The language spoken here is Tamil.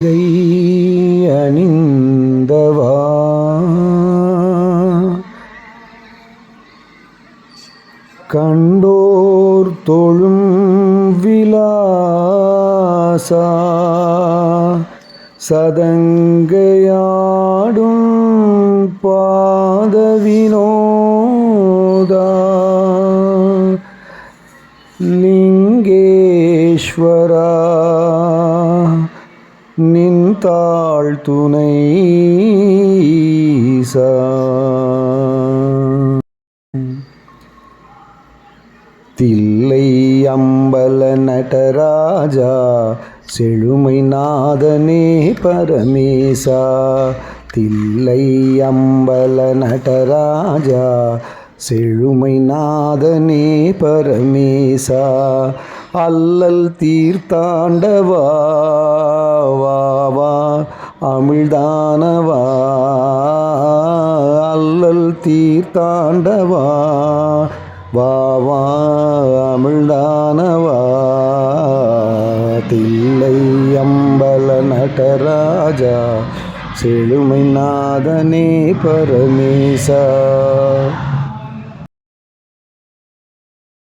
கை அணிந்தவா கண்டோர் தொழும் விலாசா? சதங்கையாடும் பாதவினோதா? லிங்கேஸ்வரா தாழ் துணை தில்லை அம்பல நடராஜா செழுமை நாதனே பரமேசா. தில்லை அம்பல நடராஜா செழுமை நாதனே பரமேசா. அல்லல் தீர்த்தாண்டவா அமிழ்தானவா? அல்லல் தீர்த்தாண்டவா? வாவா அமிழ்தானவா? தில்லை அம்பல நடராஜா செழுமை நாதனே பரமேசா.